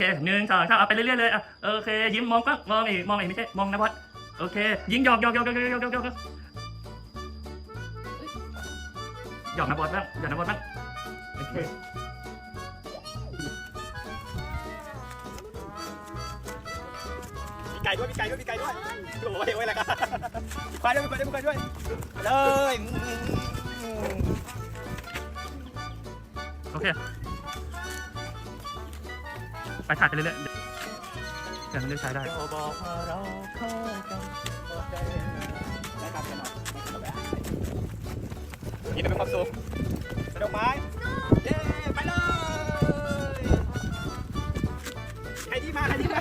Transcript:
เคหนึ่งสองสามเอาไปเรื่อยๆเลยอะโอเค ยิ้มมองก็มองอีกมองอีกไม่ใช่มองนะบอสโอเค ยิงหยอกหยอกหยอกหยอกหยอกหยอกหยอกหยอกนะบอสบ้างหยอกนะบอสบ้างโอเคมีไก่ด้วยมีไก่ด้วยมีไก่ด้วยโอ้ยโอ้ยอะไรกันควายด้วยมีควายด้วยมีควายด้วยเลยโอเค ไปถ่ายไปเรื่อยๆเดี๋ยวมันเลืใช้ได้ยินดีเป็นความสุขสนุกไหมเย้ไปเลยใครที่มาใครที่มา